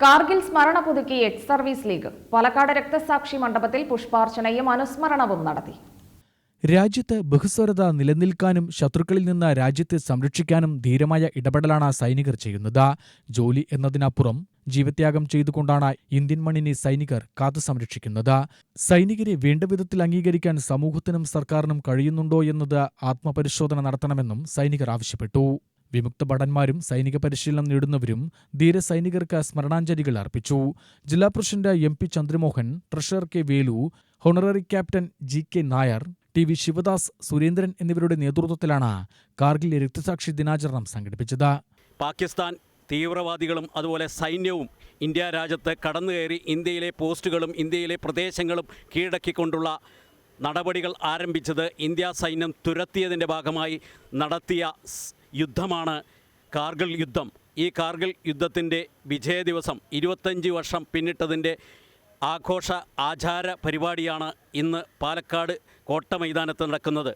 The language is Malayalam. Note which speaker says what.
Speaker 1: കാർഗിൽ സ്മരണ പുതുക്കി എക്സ് സർവീസ് ലീഗ്. പാലക്കാട് രക്തസാക്ഷി മണ്ഡപത്തിൽ പുഷ്പാർച്ചനയും അനുസ്മരണവും നടത്തി.
Speaker 2: രാജ്യത്ത് ബഹുസ്വരത നിലനിൽക്കാനും ശത്രുക്കളിൽ നിന്ന് രാജ്യത്തെ സംരക്ഷിക്കാനും ധീരമായ ഇടപെടലാണ് സൈനികർ ചെയ്യുന്നത്. ജോലി എന്നതിനപ്പുറം ജീവത്യാഗം ചെയ്തുകൊണ്ടാണ് ഇന്ത്യൻ മണ്ണിനെ സൈനികർ കാത്തു സംരക്ഷിക്കുന്നത്. സൈനികരെ വേണ്ട വിധത്തിൽ അംഗീകരിക്കാൻ സമൂഹത്തിനും സർക്കാരിനും കഴിയുന്നുണ്ടോ എന്നത് ആത്മപരിശോധന നടത്തണമെന്നും സൈനികർ ആവശ്യപ്പെട്ടു. വിമുക്ത ഭടന്മാരും സൈനിക പരിശീലനം നേടുന്നവരും ധീരസൈനികർക്ക് സ്മരണാഞ്ജലികൾ അർപ്പിച്ചു. ജില്ലാ president M P Chandramohan treasurer K Velu honorary captain G K Nair T V Sivadas Surendran എന്നിവരുടെ നേതൃത്വത്തിലാണ് കാർഗിൽ രക്തസാക്ഷി ദിനാചരണം സംഘടിപ്പിച്ചത്.
Speaker 3: പാകിസ്ഥാൻ തീവ്രവാദികളും അതുപോലെ സൈന്യവും ഇന്ത്യ രാജ്യത്ത് കടന്നുകയറി ഇന്ത്യയിലെ പോസ്റ്റുകളും ഇന്ത്യയിലെ പ്രദേശങ്ങളും കീഴടക്കിക്കൊണ്ടുള്ള നടപടികൾ ആരംഭിച്ചത് ഇന്ത്യ സൈന്യം തുരത്തിയതിന്റെ ഭാഗമായി നടത്തിയ യുദ്ധമാണ് കാർഗിൽ യുദ്ധം. ഈ കാർഗിൽ യുദ്ധത്തിന്റെ വിജയ ദിവസം ഇരുപത്തഞ്ച് വർഷം പിന്നിട്ടതിന്റെ ആഘോഷ ആചാര പരിപാടിയാണ് ഇന്ന് പാലക്കാട് കോട്ട മൈതാനത്ത് നടക്കുന്നത്.